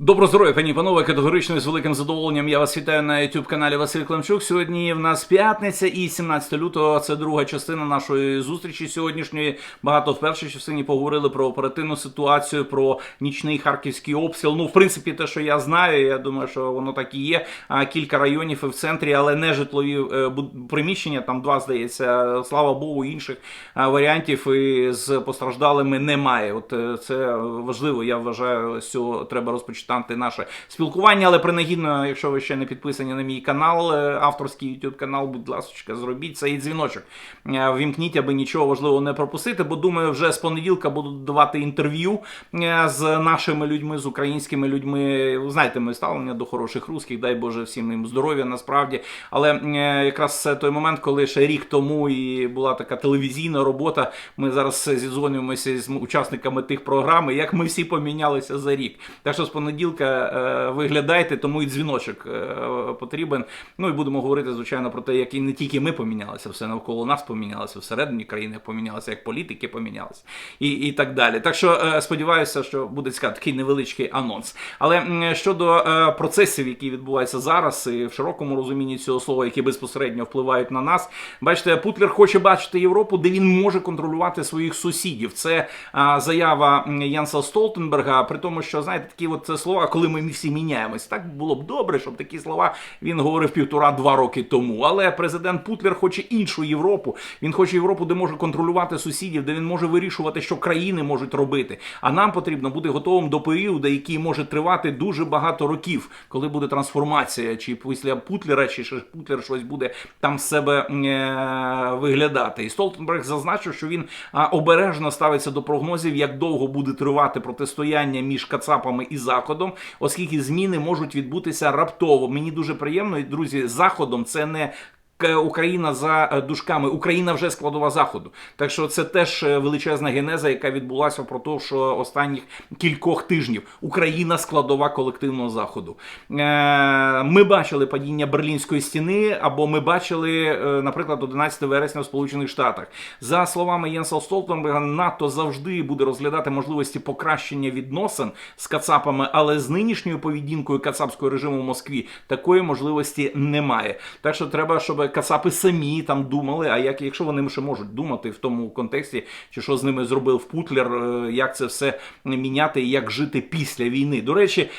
Добро здоров'я, пані панове, категорично і з великим задоволенням я вас вітаю на youtube каналі Василь Климчук. Сьогодні в нас п'ятниця і 17 лютого. Це друга частина нашої зустрічі сьогоднішньої. Багато в першій частині поговорили про оперативну ситуацію, про нічний харківський обстріл. Ну, в принципі, те, що я знаю, я думаю, що воно так і є. Кілька районів і в центрі, але не житлові е, приміщення. Там два здається. Слава Богу, інших варіантів і з постраждалими немає. От е, це важливо. Я вважаю, цього треба розпочати наше спілкування. Але принагідно, якщо ви ще не підписані на мій канал, е, авторський YouTube канал, будь ласка, зробіть цей дзвіночок. Е, Вімкніть, аби нічого важливого не пропустити. Бо думаю, вже з понеділка буду давати інтерв'ю е, з нашими людьми, з українськими людьми. Знаєте, моє ставлення до хороших русських, дай Боже всім їм здоров'я насправді. Але якраз це той момент, коли ще рік тому і була така телевізійна робота. Ми зараз зідзвонюємося з учасниками тих програм, і як ми всі помінялися за рік. Так що з понеділка е, виглядайте, тому і дзвіночок е, потрібен. Ну і будемо говорити, звичайно, про те, як і не тільки ми помінялися, все навколо нас помінялося, всередині країни помінялося, як політики помінялися, і, і так далі. Так що е, сподіваюся, що буде цікаво, такий невеличкий анонс. Але щодо процесів, які відбуваються зараз, і в широкому розумінні цього слова, які безпосередньо впливають на нас, бачите, Путлер хоче бачити Європу, де він може контролювати своїх сусідів. Це заява Янса Столтенберга, при тому, що знаєте, такі от слова, коли ми всі міняємось, так було б добре, щоб такі слова він говорив півтора-два роки тому. Але президент Путлер хоче іншу Європу. Він хоче Європу, де може контролювати сусідів, де він може вирішувати, що країни можуть робити. А нам потрібно бути готовим до періоду, який може тривати дуже багато років, коли буде трансформація, чи після Путлера, чи ще Путлер щось буде там себе е, виглядати. І Столтенберг зазначив, що він обережно ставиться до прогнозів, як довго буде тривати протистояння між Кацапами і Заходом, оскільки зміни можуть відбутися раптово. Мені дуже приємно, і, друзі, Заходом це не. К- Україна за е, дужками, Україна вже складова заходу. Так що це теж е, величезна генеза, яка відбулася впродовж е, останніх кількох тижнів. Україна складова колективного заходу. Е, Ми бачили падіння Берлінської стіни, або ми бачили, е, наприклад, 11 вересня в Сполучених Штатах. За словами Єнса Столтенберга, НАТО завжди буде розглядати можливості покращення відносин з Кацапами, але з нинішньою поведінкою кацапського режиму в Москві такої можливості немає. Так що треба, щоб кацапи самі там думали. А як якщо вони ще можуть думати в тому контексті, чи що з ними зробив Путлер, е, як це все міняти і як жити після війни. До речі,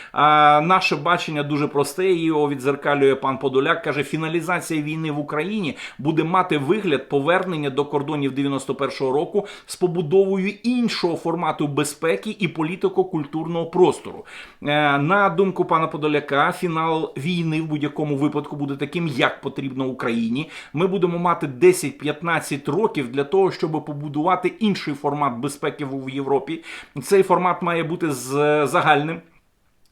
наше бачення дуже просте. Його відзеркалює пан Подоляк. каже, фіналізація війни в Україні буде мати вигляд повернення до кордонів 91-го року з побудовою іншого формату безпеки і політико-культурного простору. Е, На думку пана Подоляка, фінал війни в будь-якому випадку буде таким, як потрібно Україні. Ми будемо мати 10-15 років для того, щоб побудувати інший формат безпеки в в Європі. Цей формат має бути з- загальним.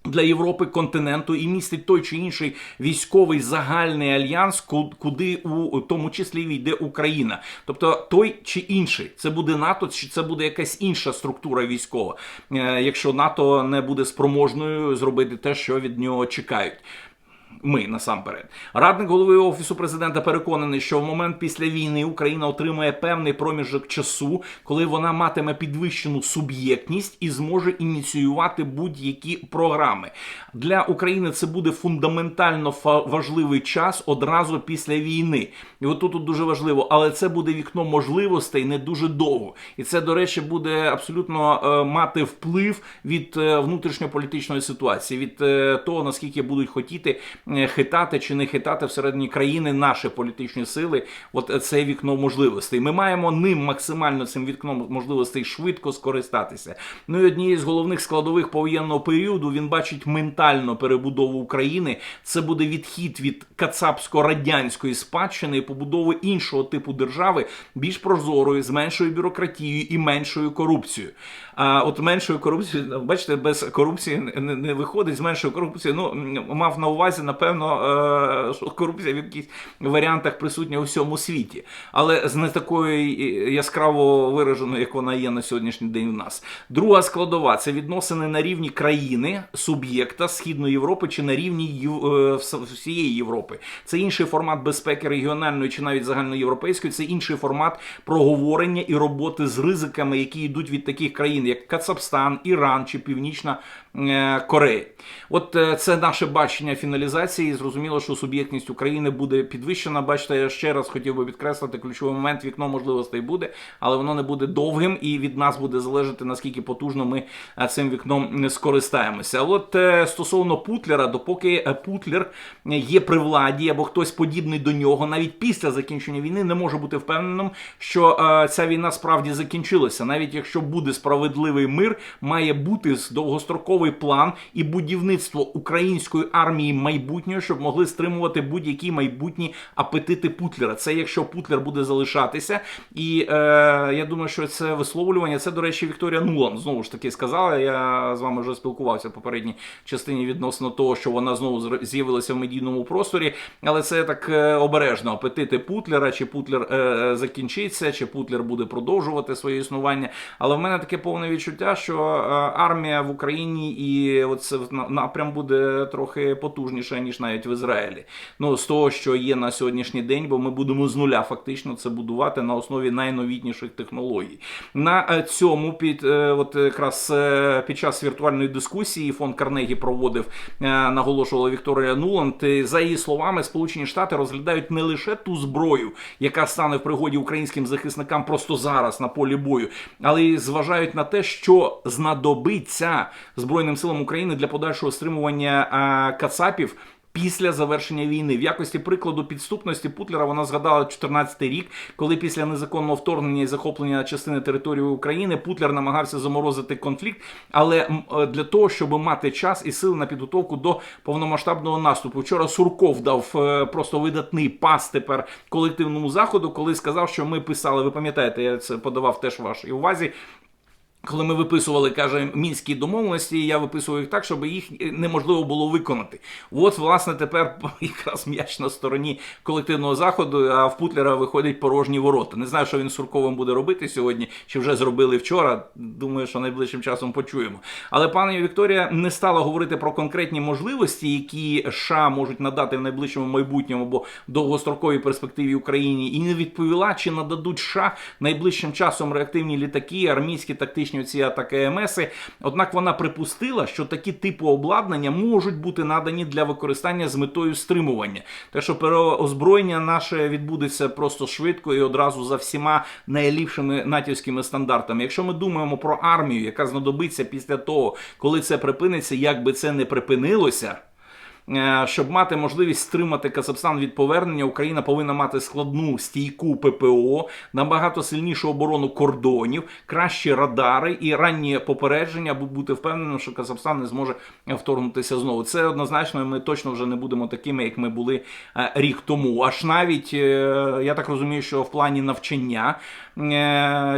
Для Європи континенту і містить той чи інший військовий загальний альянс, куди у тому числі війде Україна. Тобто той чи інший, це буде НАТО, чи це буде якась інша структура військова, е, якщо НАТО не буде спроможною зробити те, що від нього чекають. Ми насамперед. Радник голови офісу президента переконаний, що в момент після війни Україна отримає певний проміжок часу, коли вона матиме підвищену суб'єктність і зможе ініціювати будь-які програми. Для України це буде фундаментально важливий час одразу після війни. І от тут дуже важливо, але це буде вікно можливостей не дуже довго. І це, до речі, буде абсолютно е, мати вплив від е, внутрішньополітичної ситуації, від е, того наскільки будуть хотіти хитати чи не хитати всередині країни наші політичні сили. От це вікно можливостей. Ми маємо ним максимально цим вікном можливостей швидко скористатися. Ну і однією з головних складових повоєнного періоду він бачить ментальну перебудову України. Це буде відхід від кацапсько-радянської спадщини і побудови іншого типу держави, більш прозорої, з меншою бюрократією і меншою корупцією. А от меншою корупцією, бачите, без корупції не, не виходить, з меншою корупцією. Ну мав на увазі, напевно, е, що корупція в якихось варіантах присутня у всьому світі, але з не такою яскраво вираженою, як вона є на сьогоднішній день у нас. Друга складова це відносини на рівні країни, суб'єкта Східної Європи чи на рівні е, вс- всієї Європи. Це інший формат безпеки регіональної чи навіть загальноєвропейської. Це інший формат проговорення і роботи з ризиками, які йдуть від таких країн, як Кацапстан, Іран чи Північна е, Корея. От е, це наше бачення фіналізації. Зрозуміло, що суб'єктність України буде підвищена. Бачите, я ще раз хотів би підкреслити ключовий момент. Вікно можливостей буде, але воно не буде довгим, і від нас буде залежати наскільки потужно ми е, цим вікном не скористаємося. От стосовно Путлера, допоки Путлер є при владі або хтось подібний до нього, навіть після закінчення війни не може бути впевненим, що ця війна справді закінчилася. Навіть якщо буде справедливий мир, має бути довгостроковий план і будівництво української армії майбутньої, щоб могли стримувати будь-які майбутні апетити Путлера. Це якщо Путлер буде залишатися, і е, я думаю, що це висловлювання. Це, до речі, Вікторія Нулан знову ж таки сказала. Я з вами вже спілкувався в попередній частині відносно того, що вона знову з'явилася в медійному просторі, але це так е, обережно апетити Путлера, чи Путлер е, е, закінчиться, чи Путлер буде продовжувати своє існування. Але в мене таке повне відчуття, що е, армія в Україні і на- напрям буде трохи потужніше, ніж навіть в Ізраїлі. Ну з того, що є на сьогоднішній день, бо ми будемо з нуля фактично це будувати на основі найновітніших технологій. На е, цьому під е, от якраз під час віртуальної дискусії фонд Карнегі проводив, наголошувала Вікторія Нуланд. За її словами, Сполучені Штати розглядають не лише ту зброю, яка стане в пригоді українським захисникам просто зараз на полі бою, але й зважають на те, що знадобиться Збройним силам України для подальшого стримування е, кацапів. Після завершення війни в якості прикладу підступності Путлера вона згадала 14-й рік, коли після незаконного вторгнення і захоплення частини території України Путлер намагався заморозити конфлікт, але е, для того, щоб мати час і сили на підготовку до повномасштабного наступу. Вчора Сурков дав е, просто видатний пас тепер колективному заходу, коли сказав, що ми писали. Ви пам'ятаєте, я це подавав теж вашій увазі. Коли ми виписували, каже, мінські домовленості, я виписував їх так, щоб їх неможливо було виконати. От, власне, тепер якраз м'яч на стороні колективного заходу, а в Путлера виходять порожні ворота. Не знаю, що він з Сурковим буде робити сьогодні, чи вже зробили вчора. Думаю, що найближчим часом почуємо. Але пані Вікторія не стала говорити про конкретні можливості, які США можуть надати в найближчому майбутньому або довгостроковій перспективі Україні, і не відповіла, чи нададуть США найближчим часом реактивні літаки, армійські тактичні ці атаки МСи. Однак вона припустила, що такі типи обладнання можуть бути надані для використання з метою стримування. Те, що переозброєння наше відбудеться просто швидко і одразу за всіма найліпшими натівськими стандартами. Якщо ми думаємо про армію, яка знадобиться після того, коли це припиниться, як би це не припинилося. Е, Щоб мати можливість стримати Казахстан від повернення, Україна повинна мати складну стійку ППО, набагато сильнішу оборону кордонів, кращі радари і ранні попередження, аби бути впевненим, що Казахстан не зможе вторгнутися знову. Це однозначно. Ми точно вже не будемо такими, як ми були е, рік тому. Аж навіть е, я так розумію, що в плані навчання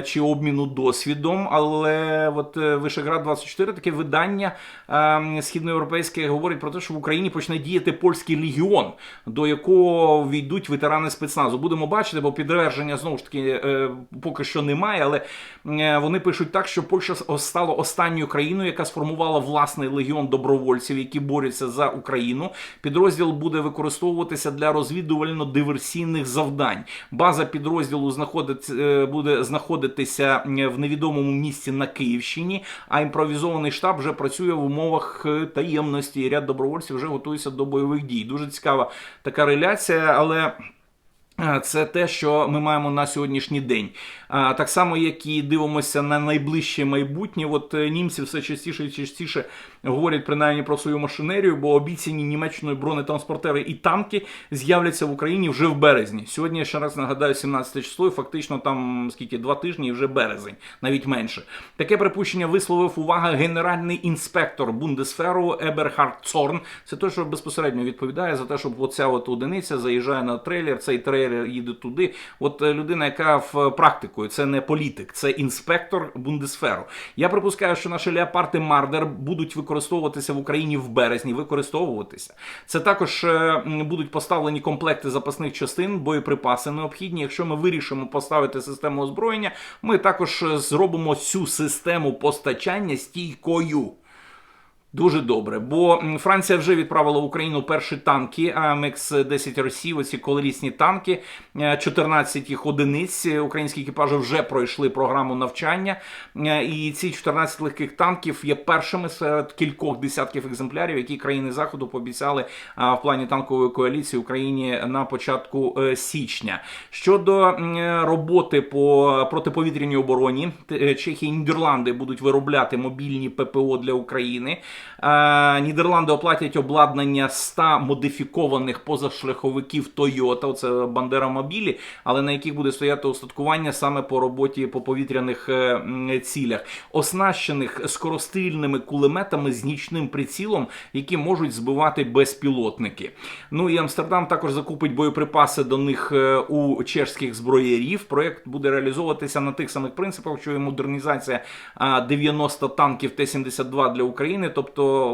чи обміну досвідом, але от Вишеград 24 таке видання е, східноєвропейське говорить про те, що в Україні почне діяти польський легіон, до якого війдуть ветерани спецназу. Будемо бачити, бо підтвердження знову ж таки е, поки що немає. Але е, вони пишуть так, що Польща стала останньою країною, яка сформувала власний легіон добровольців, які борються за Україну. Підрозділ буде використовуватися для розвідувально-диверсійних завдань. База підрозділу знаходиться, е, буде знаходитися в невідомому місці на Київщині, а імпровізований штаб вже працює в умовах таємності. Ряд добровольців вже готується до бойових дій. Дуже цікава така реляція, але. Е, Це те, що ми маємо на сьогоднішній день. Так само, як і дивимося на найближче майбутнє. От е, німці все частіше і частіше говорять принаймні про свою машинерію, бо обіцяні Німеччиною бронетранспортери і танки з'являться в Україні вже в березні. Сьогодні я ще раз нагадаю, 17 число, і фактично там скільки два тижні і вже березень, навіть менше. Таке припущення висловив увага генеральний інспектор Бундесферу Еберхард Цорн. Це той, що безпосередньо відповідає за те, щоб оця от одиниця заїжджає на трейлер, цей трейлер їде туди. От е, людина, яка в практикою, це не політик, це інспектор Бундесферу. Я припускаю, що наші леопарди Мардер будуть використовуватися в Україні в березні. Використовуватися. Це також е, будуть поставлені комплекти запасних частин, боєприпаси необхідні. Якщо ми вирішимо поставити систему озброєння, ми також е, зробимо цю систему постачання стійкою. Дуже добре, бо Франція вже відправила в Україну перші танки амx 10 Росії, оці колорісні танки, е, 14 їх одиниць. Е, Українські екіпажі вже пройшли програму навчання. Е, І ці 14 легких танків є першими серед кількох десятків екземплярів, які країни заходу пообіцяли в плані танкової коаліції Україні на початку е, січня. Щодо е, роботи по протиповітряній обороні, е, Чехія і Нідерланди будуть виробляти мобільні ППО для України. Е, Нідерланди оплатять обладнання 100 модифікованих позашляховиків Toyota, це Бандера Мобілі, але на яких буде стояти устаткування саме по роботі по повітряних е, цілях, оснащених скорострільними кулеметами з нічним прицілом, які можуть збивати безпілотники. Ну і Амстердам також закупить боєприпаси до них е, у чешських зброярів. Проект буде реалізовуватися на тих самих принципах, що і модернізація 90 танків Т-72 для України. Тобто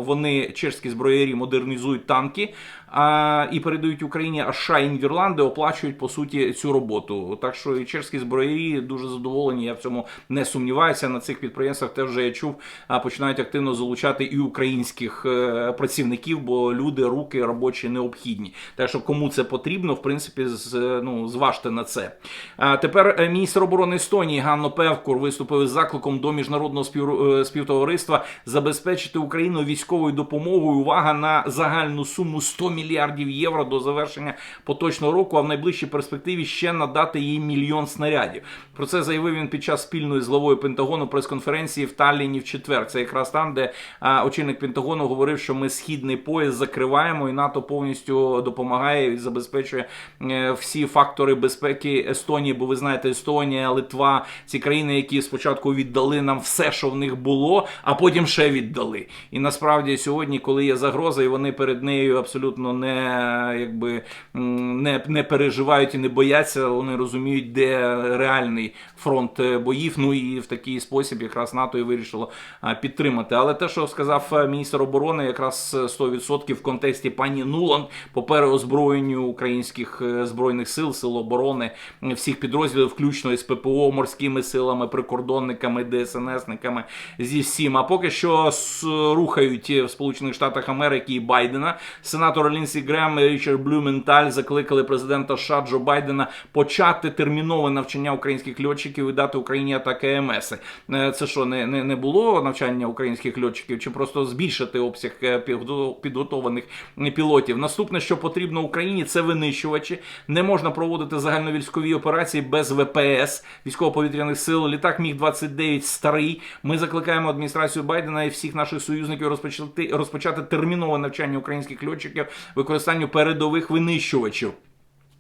вони чешські зброярі модернізують танки а, і передають Україні, а США і Нідерланди оплачують по суті цю роботу. Так що чешські зброярі дуже задоволені. Я в цьому не сумніваюся. На цих підприємствах теж вже я чув, починають активно залучати і українських е, працівників, бо люди, руки робочі необхідні. Так що кому це потрібно, в принципі, з, ну, зважте на це. А тепер е, міністр оборони Естонії Ганно Певкур виступив із закликом до міжнародного спів... е, співтовариства забезпечити Україну військовою допомогою. Увага на загальну суму 100 мільярдів євро до завершення поточного року, а в найближчій перспективі ще надати їй мільйон снарядів. Про це заявив він під час спільної з главою Пентагону прес-конференції в Талліні в четвер. Це якраз там, де а, очільник Пентагону говорив, що ми східний пояс закриваємо, і НАТО повністю допомагає і забезпечує е, всі фактори безпеки Естонії. Бо ви знаєте, Естонія, Литва, ці країни, які спочатку віддали нам все, що в них було, а потім ще віддали. І насправді сьогодні, коли є загроза, і вони перед нею абсолютно не якби не, не переживають і не бояться, вони розуміють, де реальний фронт е, боїв. Ну і в такий спосіб якраз НАТО і вирішило підтримати. Але те, що сказав е, міністр оборони, якраз е, 100% в контексті пані Нуланд по переозброєнню українських е, збройних сил, сил оборони е, всіх підрозділів, включно із ППО, морськими силами, прикордонниками, ДСНСниками зі всім. А поки що рухають в Сполучених Штатах Америки і Байдена. Сенатор Лінсі Грем і Річард Блюменталь закликали президента США Джо Байдена почати термінове навчання українських льотчиків і дати Україні атаки АМС. Е, Це що, не, не, не було навчання українських льотчиків, чи просто збільшити обсяг е, підготованих пілотів? Наступне, що потрібно Україні, це винищувачі. Не можна проводити загальновійськові операції без ВПС військово-повітряних сил. Літак Міг 29 старий. Ми закликаємо адміністрацію Байдена і всіх наших союзників розпочати розпочати термінове навчання українських льотчиків використанню передових винищувачів.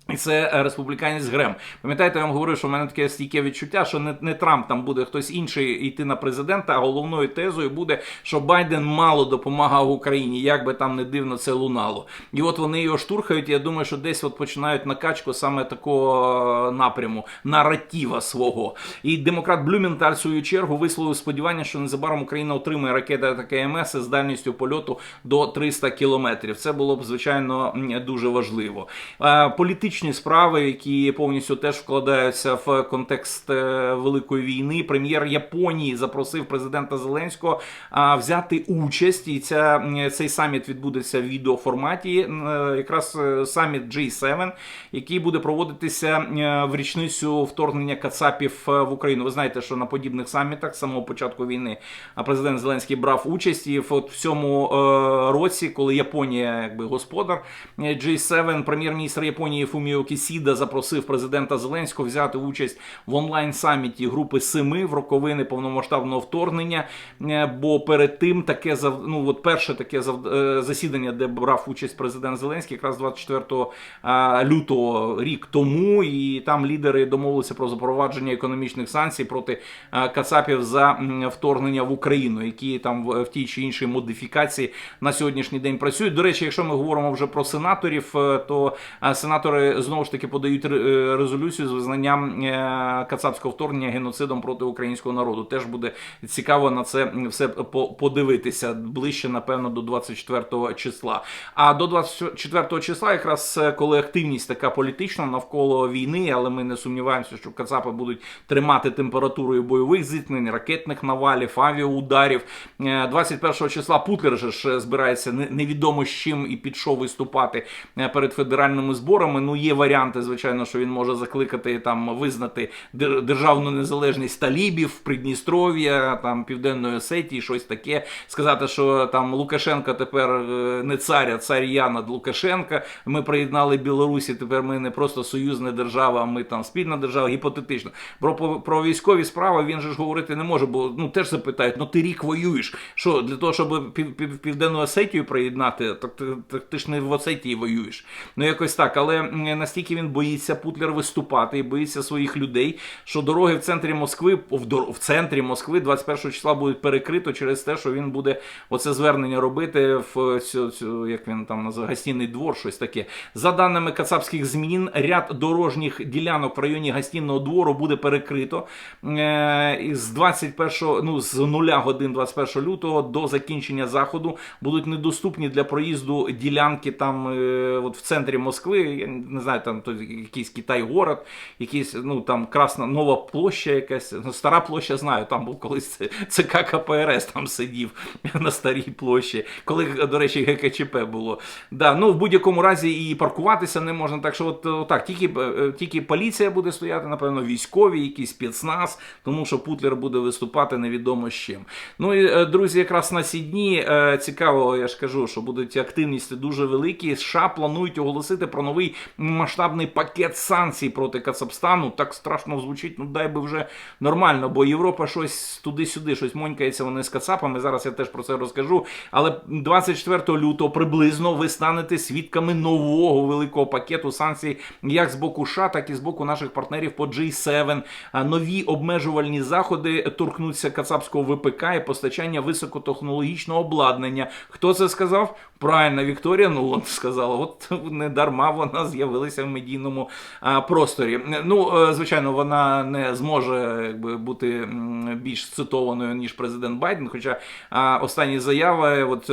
І це е, республіканець Грем. Пам'ятаєте, я вам говорив, що в мене таке стійке відчуття, що не, не Трамп там буде хтось інший йти на президента, а головною тезою буде, що Байден мало допомагав Україні, як би там не дивно це лунало. І от вони його штурхають. Я думаю, що десь от починають накачку саме такого е, напряму, наратива свого. І демократ Блюменталь в свою чергу висловив сподівання, що незабаром Україна отримає ракети атаки МС з дальністю польоту до 300 кілометрів. Це було б звичайно дуже важливо. Е, Політичні справи, які повністю теж вкладаються в контекст е, великої війни. Прем'єр Японії запросив президента Зеленського взяти участь, і ця цей саміт відбудеться в відеоформаті. Е, Якраз е, саміт G7, який буде проводитися в річницю вторгнення Кацапів в Україну. Ви знаєте, що на подібних самітах з самого початку війни президент Зеленський брав участь. І от в цьому році, коли Японія, якби господар е, G7, прем'єр-міністр Японії Фуміо Кісіда запросив президента Зеленського взяти участь в онлайн саміті групи Семи в роковини повномасштабного вторгнення. Е, Бо перед тим таке ну, от перше таке е, засідання, де брав участь президент Зеленський, якраз 24 а, лютого рік тому, і там лідери домовилися про запровадження економічних санкцій проти Кацапів за вторгнення в Україну, які там в, тій чи іншій модифікації на сьогоднішній день працюють. До речі, якщо ми говоримо вже про сенаторів, е, то сенатори знову ж таки подають е, резолюцію з визнанням е, кацапського вторгнення геноцидом проти українського народу. Теж буде цікаво на це все по- подивитися ближче, напевно, до 24 числа. А до 24 числа, якраз е, коли активність така політична навколо війни, але ми не сумніваємося, що кацапи будуть тримати температурою бойових зіткнень, ракетних навалів, авіаударів. Е, 21 числа Путлер же ж збирається невідомо з чим і під що виступати перед федеральними зборами. Ну є варіанти, звичайно, що він може закликати там визнати державну незалежність талібів, Придністров'я, там Південної Осетії, щось таке. Сказати, що там Лукашенко тепер е, не цар, а цар я над Лукашенка. Ми приєднали Білорусі. Тепер ми не просто союзна держава, а ми там спільна держава. Гіпотетично. Про, про військові справи він же ж говорити не може, бо ну теж запитають: ну ти рік воюєш. Що для того, щоб пів, пів, Південну Осетію приєднати, так ти, так ти ж не в Осетії воюєш. Ну якось так. Але настільки він боїться Путлер виступати і боїться своїх людей, що дороги в центрі Москви, в, в центрі Москви 21 числа будуть перекрито через те, що він буде оце звернення робити в цю, як він там називає, гостінний двор, щось таке. За даними кацапських змін, ряд дорожніх ділянок в районі гостінного двору буде перекрито е, з 21, ну з 0 годин 21 лютого до закінчення заходу будуть недоступні для проїзду ділянки там е, от в центрі Москви. Я не знаю, там то якийсь Китай-город, якийсь ну там красна нова площа, якась ну, стара площа, знаю. Там був колись ЦК КПРС там сидів на старій площі, коли, до речі, ГКЧП було. Да, ну в будь-якому разі і паркуватися не можна. Так що, от, от так, тільки, е, тільки поліція буде стояти, напевно, військові, якийсь спецназ, тому що Путлер буде виступати невідомо з чим. Ну і е, друзі, якраз на ці дні е, цікаво, я ж кажу, що будуть активності дуже великі. США планують оголосити про новий масштабний пакет санкцій проти Кацапстану. Так страшно звучить. Ну дай би вже нормально, бо Європа щось туди-сюди, щось монькається вони з Кацапами. Зараз я теж про це розкажу. Але 24 лютого приблизно ви станете свідками нового великого пакету санкцій, як з боку США, так і з боку наших партнерів по G7. А Нові обмежувальні заходи торкнуться кацапського ВПК і постачання високотехнологічного обладнання. Хто це сказав? Правильно, Вікторія Нуланд сказала. От не дарма вона з'явилася в медійному просторі. Ну, е, звичайно, вона не зможе якби, бути більш цитованою ніж президент Байден. Хоча останні заяви, от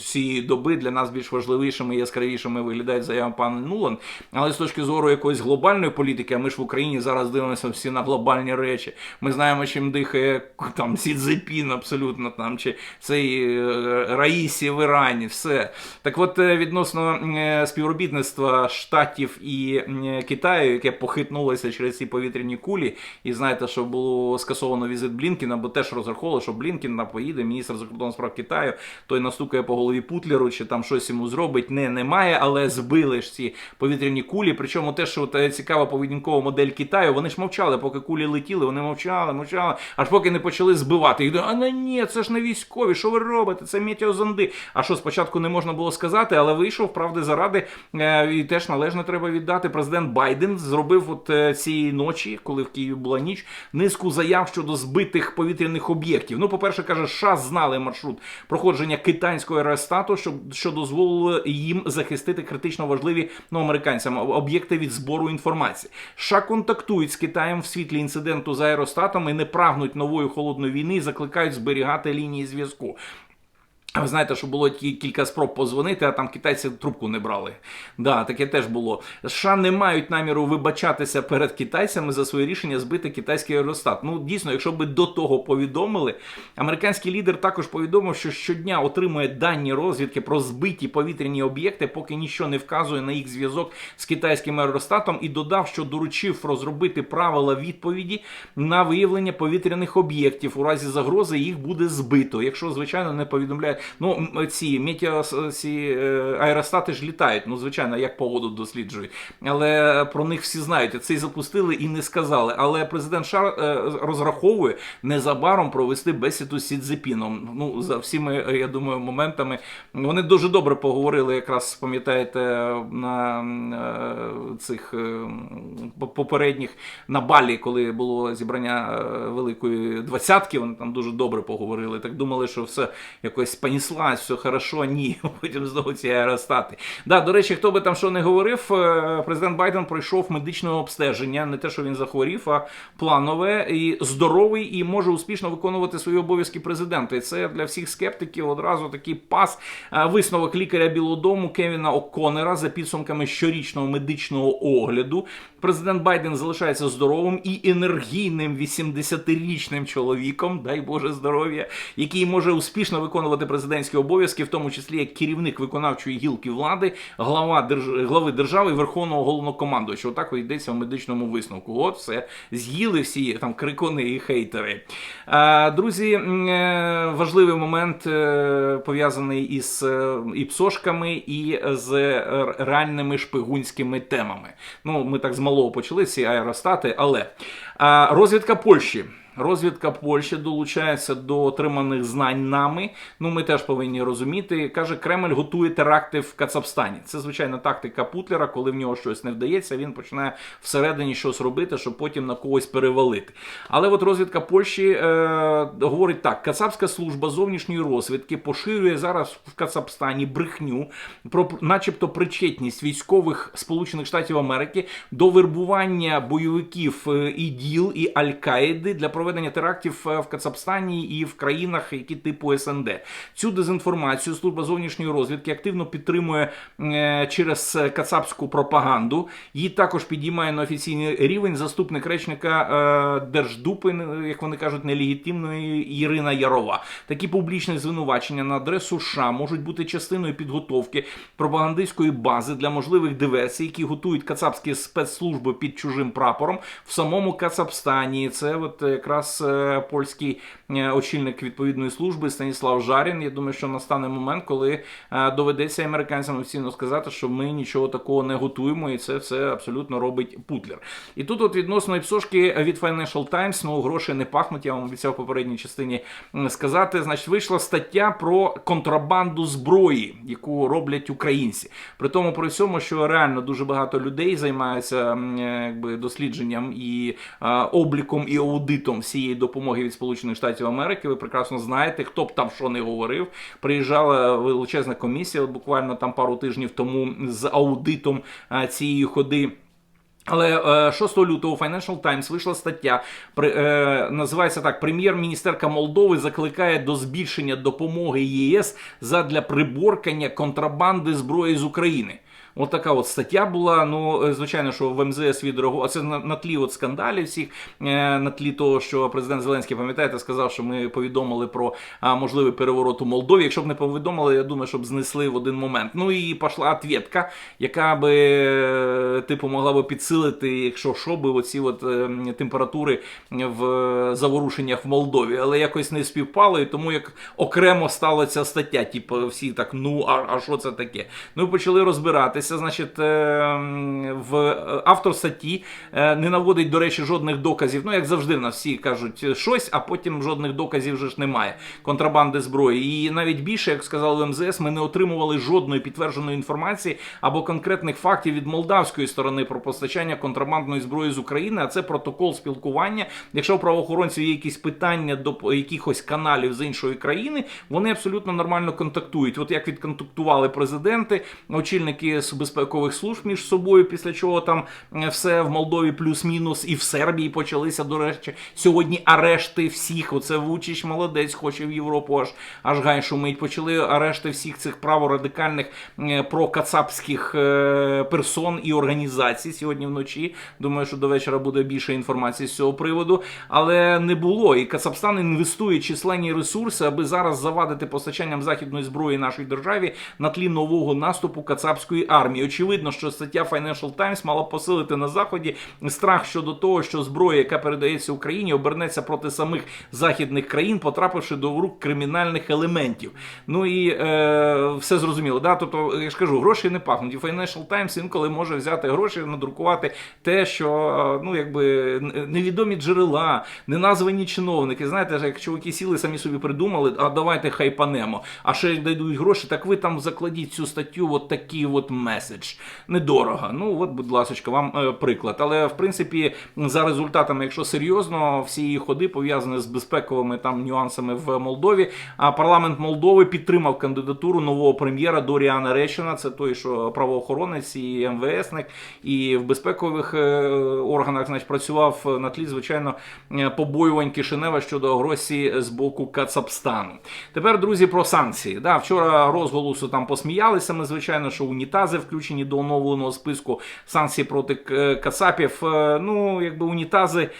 цієї доби для нас більш важливішими і яскравішими виглядають заяви пана Нуланд. Але з точки зору якоїсь глобальної політики, а ми ж в Україні зараз дивимося всі на глобальні речі. Ми знаємо, чим дихає там Сі Цзепін абсолютно там, чи цей е, Раїсі в Ірані, все. Так от, е, відносно співробітництва Штатів і е, Китаю, яке похитнулося через ці повітряні кулі, і знаєте, що було скасовано візит Блінкіна, бо теж розраховували, що Блінкін на поїде, міністр закордонних справ Китаю, той настукає по голові Путлеру, чи там щось йому зробить. Не, немає, але збили ж ці повітряні кулі. Причому те, що е, цікава поведінкова модель Китаю, вони ж мовчали, поки кулі летіли, вони мовчали, мовчали, аж поки не почали збивати. І думаю, а ні, це ж не військові, що ви робите? Це метеозонди. А що спочатку не можна було сказати, але вийшов, правди заради, е, і теж належно треба віддати. Президент Байден зробив от е, цієї ночі, коли в Києві була ніч, низку заяв щодо збитих повітряних об'єктів. Ну, по-перше, каже, США знали маршрут проходження китайського аеростату, що, що дозволило їм захистити критично важливі ну, американцям об'єкти від збору інформації. США контактують з Китаєм в світлі інциденту з аеростатом і не прагнуть нової холодної війни і закликають зберігати лінії зв'язку. Ви знаєте, що було кі- кілька спроб позвонити, а там китайці трубку не брали. Да, таке теж було. США не мають наміру вибачатися перед китайцями за своє рішення збити китайський аеростат. Ну, дійсно, якщо би до того повідомили, американський лідер також повідомив, що щодня отримує дані розвідки про збиті повітряні об'єкти, поки нічого не вказує на їх зв'язок з китайським аеростатом, і додав, що доручив розробити правила відповіді на виявлення повітряних об'єктів. У разі загрози їх буде збито. Якщо, звичайно, не повідомляють. Ну, ці метео, ці е, аеростати ж літають. Ну, звичайно, як погоду досліджують. Але про них всі знають. Це й запустили і не сказали. Але президент США е, розраховує незабаром провести бесіду з Сі Цзепіном. Ну, за всіми, е, я думаю, моментами. Вони дуже добре поговорили, якраз пам'ятаєте, на цих попередніх на Балі, коли було зібрання великої двадцятки. Вони там дуже добре поговорили. Так думали, що все якось понеслась, все хорошо, ні. Потім знову ці аеростати. Да, до речі, хто би там що не говорив, е, президент Байден пройшов медичне обстеження, не те, що він захворів, а планове і здоровий, і може успішно виконувати свої обов'язки президента. І це для всіх скептиків одразу такий пас. Е, Висновок лікаря Білого Дому Кевіна О'Коннера за підсумками щорічного медичного огляду. Президент Байден залишається здоровим і енергійним 80-річним чоловіком, дай Боже здоров'я, який може успішно виконувати президентські обов'язки, в тому числі як керівник виконавчої гілки влади, глава держ... глави держави верховного головнокомандуючого. Так от йдеться в медичному висновку. От все з'їли всі там крикуни і хейтери. Друзі, е, важливий момент е, пов'язаний із е, і псошками, і з реальними шпигунськими темами. Ну, ми так з малого почали ці аеростати, але розвідка Польщі. Розвідка Польщі долучається до отриманих знань нами. Ну, ми теж повинні розуміти. Каже, Кремль готує теракти в Кацапстані. Це звичайна тактика Путлера, коли в нього щось не вдається, він починає всередині щось робити, щоб потім на когось перевалити. Але от розвідка Польщі е, говорить так: Кацапська служба зовнішньої розвідки поширює зараз в Кацапстані брехню про, начебто, причетність військових Сполучених Штатів Америки до вербування бойовиків е, ІДІЛ і Аль-Каїди для проведення терактів е, в Кацапстані і в країнах, які типу СНД. Цю дезінформацію служба зовнішньої розвідки активно підтримує е, через е, кацапську пропаганду. Її також підіймає на офіційний рівень заступник речника Держдупи, як вони кажуть, нелегітимної Ірина Ярова. Такі публічні звинувачення на адресу США можуть бути частиною підготовки пропагандистської бази для можливих диверсій, які готують кацапські спецслужби під чужим прапором в самому Кацапстані. Це от якраз е, польський е, очільник відповідної служби Станіслав Жарін. Я думаю, що настане момент, коли е, доведеться американцям офіційно сказати, що ми нічого такого не готуємо, і це все абсолютно робить Путлер. І тут, от відносно іпсошки від Financial Times, ну гроші не пахнуть. Я вам обіцяв в попередній частині сказати. Значить, вийшла стаття про контрабанду зброї, яку роблять українці. При тому при всьому, що реально дуже багато людей займаються якби дослідженням і обліком і аудитом всієї допомоги від Сполучених Штатів Америки. Ви прекрасно знаєте, хто б там що не говорив. Приїжджала величезна комісія, буквально там пару тижнів тому з аудитом е, цієї ходи. Але е, 6 лютого у Financial Times вийшла стаття, при, е, називається так: Прем'єр-міністерка Молдови закликає до збільшення допомоги ЄС задля приборкання контрабанди зброї з України. От така от стаття була. Ну, е, звичайно, що в МЗС відреагував. Це на, на тлі от скандалів всіх, е, на тлі того, що президент Зеленський, пам'ятаєте, сказав, що ми повідомили про можливий переворот у Молдові. Якщо б не повідомили, я думаю, щоб знесли в один момент. Ну і пішла ответка, яка би е, типу могла би підсилити, якщо що би, оці от температури в заворушеннях в Молдові. Але якось не співпало, і тому як окремо стала ця стаття. Типу, всі так, ну а, а що це таке? Ну і почали розбиратися. Значить, е, в е, автор статті е, не наводить, до речі, жодних доказів. Ну, як завжди, на всі кажуть щось, а потім жодних доказів вже ж немає. Контрабанди зброї. І навіть більше, як сказали МЗС, ми не отримували жодної підтвердженої інформації або конкретних фактів від молдавської сторони про постачання контрабандної зброї з України. А це протокол спілкування. Якщо у правоохоронців є якісь питання до якихось каналів з іншої країни, вони абсолютно нормально контактують. От як відконтактували президенти, очільники безпекових служб між собою, після чого там е, все в Молдові плюс-мінус, і в Сербії почалися, до речі, сьогодні арешти всіх. Оце Вучич молодець, хоче в Європу аж аж гай шумить. Почали арешти всіх цих праворадикальних е, прокацапських е, персон і організацій сьогодні вночі. Думаю, що до вечора буде більше інформації з цього приводу, але не було. І Кацапстан інвестує численні ресурси, аби зараз завадити постачанням західної зброї нашій державі на тлі нового наступу кацапської армії. Очевидно, що стаття Financial Times мала посилити на заході страх щодо того, що зброя, яка передається Україні, обернеться проти самих західних країн, потрапивши до рук кримінальних елементів. Ну і е, все зрозуміло. Да? Тобто, я ж кажу, гроші не пахнуть. І Financial Times інколи може взяти гроші, надрукувати те, що е, ну якби невідомі джерела, неназвані чиновники. Знаєте, як чуваки сіли, самі собі придумали, а давайте хайпанемо. А ще дадуть гроші, так ви там закладіть цю статтю, от такі от меседж. Недорого. Ну, от, будь ласка, вам е, приклад. Але в принципі, за результатами, якщо серйозно, всі її ходи пов'язані з безпековими там нюансами в Молдові. А парламент Молдови підтримав кандидатуру нового прем'єра Доріана Рещина. Це той, що правоохоронець і МВСник, і в безпекових е, органах значить, працював на тлі, звичайно, е, побоювань Кишинева щодо агресії з боку Кацапстану. Тепер, друзі, про санкції. Да, вчора розголосу там посміялися. Ми, звичайно, що унітази включені до оновленого списку санкцій проти Касапів. Кацапів. Е, Ну, якби унітази, е,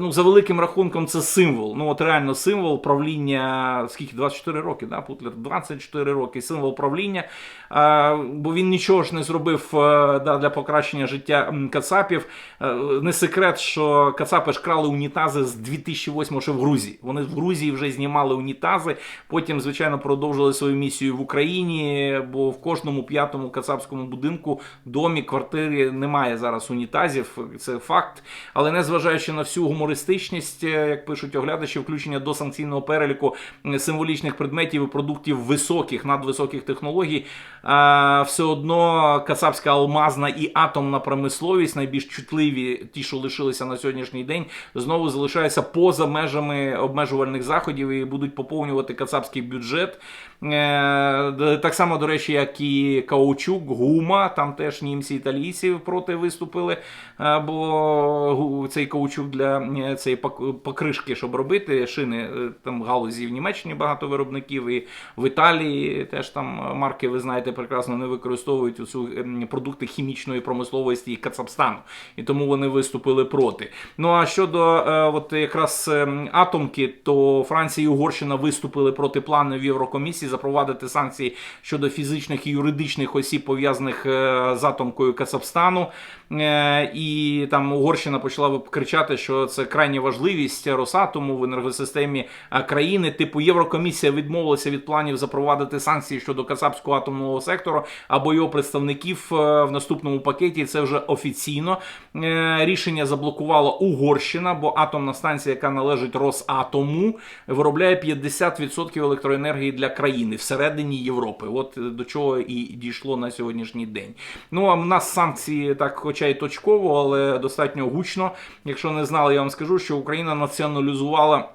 ну, за великим рахунком, це символ. Ну, от реально символ правління, скільки 24 роки, да, Путлер? 24 роки, символ правління. Е, Бо він нічого ж не зробив е, да, для покращення життя Кацапів. Е, Не секрет, що Кацапи ж крали унітази з 2008 ще в Грузії. Вони в Грузії вже знімали унітази. Потім, звичайно, продовжили свою місію в Україні, бо в кожному п'ятому кацапському будинку, домі, квартирі немає зараз унітазів. Це факт. Але незважаючи на всю гумористичність, е, як пишуть оглядачі, включення до санкційного переліку символічних предметів і продуктів високих, надвисоких технологій, все одно кацапська алмазна і атомна промисловість, найбільш чутливі, ті, що лишилися на сьогоднішній день, знову залишаються поза межами обмежувальних заходів і будуть поповнювати кацапський бюджет. Е, Так само, до речі, як і каучук, гума, там теж німці італійці проти виступили, е, бо цей каучук для е, цієї покришки, щоб робити шини, е, там галузі в Німеччині багато виробників, і в Італії теж там марки, ви знаєте, прекрасно не використовують цю продукти хімічної промисловості і Кацапстану, і тому вони виступили проти. Ну а щодо е, от якраз атомки, то Франція і Угорщина виступили проти планів Єврокомісії запровадити санкції щодо фізичних і юридичних осіб, пов'язаних е, з атомкою Кацапстану. Е, І там Угорщина почала кричати, що це крайня важливість Росатому в енергосистемі е, країни. Типу Єврокомісія відмовилася від планів запровадити санкції щодо Кацапського атомного сектору або його представників е, в наступному пакеті. Це вже офіційно. Е, Рішення заблокувала Угорщина, бо атомна станція, яка належить Росатому, виробляє 50% електроенергії для країни всередині Європи. От до чого і дійшло на сьогоднішній день. Ну а в нас санкції так, хоча й точково, але достатньо гучно. Якщо не знали, я вам скажу, що Україна націоналізувала.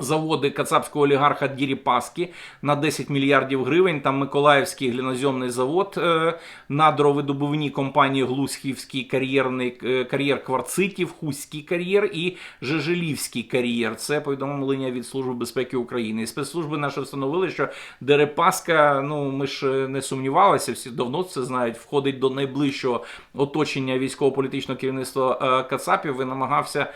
Заводи кацапського олігарха Діріпаски на 10 мільярдів гривень. Там Миколаївський гліноземний завод, е, надровидобувні компанії Глузьківський кар'єрний е, кар'єр кварцитів, Хуський кар'єр і Жежелівський кар'єр. Це повідомлення від Служби безпеки України. І спецслужби наші встановили, що Дерипаска, ну ми ж е, не сумнівалися, всі давно це знають, входить до найближчого оточення військово-політичного керівництва е, Кацапів і намагався е,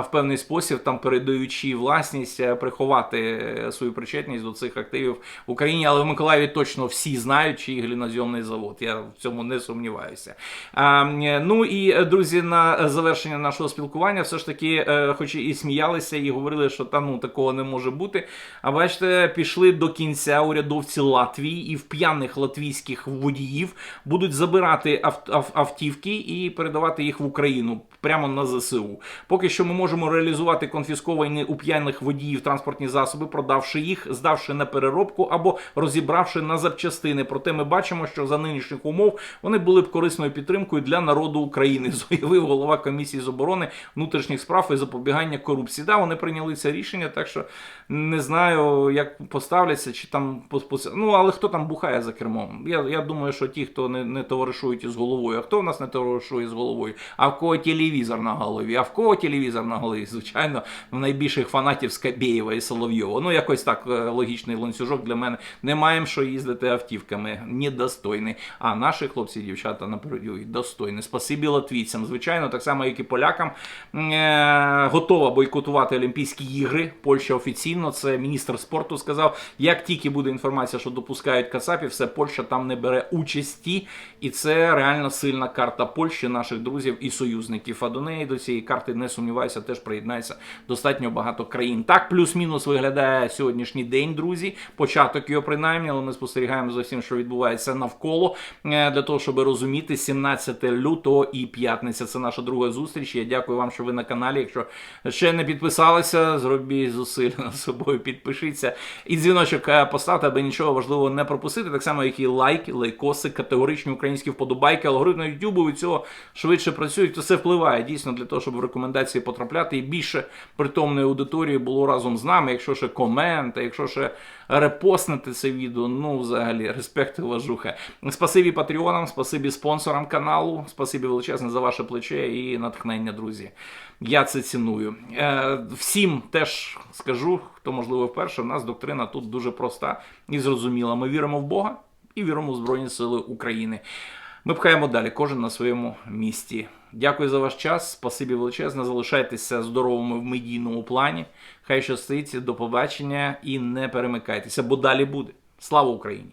в певний спосіб, там передаючи власність, е, приховати свою причетність до цих активів в Україні. Але в Миколаєві точно всі знають, чий глінозйомний завод. Я в цьому не сумніваюся. А, ну і друзі, на завершення нашого спілкування, все ж таки, е, хоч і сміялися, і говорили, що там ну такого не може бути. А бачите, пішли до кінця урядовці Латвії і в п'яних латвійських водіїв будуть забирати ав- ав- автівки і передавати їх в Україну прямо на ЗСУ. Поки що ми можемо реалізувати конфісковані у п'яних водіїв транспортні засоби, продавши їх, здавши на переробку або розібравши на запчастини. Проте ми бачимо, що за нинішніх умов вони були б корисною підтримкою для народу України, заявив голова комісії з оборони внутрішніх справ і запобігання корупції. Да, вони прийняли це рішення, так що не знаю, як поставляться, чи там ну але хто там бухає за кермом? Я, я думаю, що ті, хто не, не товаришують із головою, а хто в нас не товаришує з головою? А в кого телевізор на голові? А в кого телевізор на голові? Звичайно, в найбільших фанатів Скабєєва і Соловйова. Ну якось так е, логічний ланцюжок для мене. Не маємо що їздити автівками. Недостойний. А наші хлопці і дівчата на передовій достойні. Спасибі латвійцям. Звичайно, так само, як і полякам. Е, готова бойкотувати Олімпійські ігри. Польща офіційно. Це міністр спорту сказав. Як тільки буде інформація, що допускають Кацапів, все Польща там не бере участі. І це реально сильна карта Польщі, наших друзів і союзників. А до неї до цієї карти не сумніваюся, теж приєднається достатньо багато країн. Так Плюс-мінус виглядає сьогоднішній день, друзі. Початок його принаймні, але ми спостерігаємо за всім, що відбувається навколо е, для того, щоб розуміти 17 лютого і п'ятниця. Це наша друга зустріч. Я дякую вам, що ви на каналі. Якщо ще не підписалися, зробіть зусиль над собою, підпишіться і дзвіночок е, поставте, аби нічого важливого не пропустити. Так само, як і лайки, лайкоси, категоричні українські вподобайки, алгоритми YouTube від цього швидше працюють. То це впливає дійсно для того, щоб в рекомендації потрапляти і більше притомної аудиторії було разом з нами. Якщо ще коменти, якщо ще репостнити це відео, ну взагалі респект і уважуха. Спасибі патреонам, спасибі спонсорам каналу, спасибі величезне за ваше плече і натхнення, друзі. Я це ціную. Е, всім теж скажу, хто можливо вперше, в нас доктрина тут дуже проста і зрозуміла. Ми віримо в Бога і віримо в Збройні Сили України. Ми пхаємо далі, кожен на своєму місці. Дякую за ваш час. Спасибі величезне. Залишайтеся здоровими в медійному плані. Хай щастить, до побачення і не перемикайтеся, бо далі буде. Слава Україні!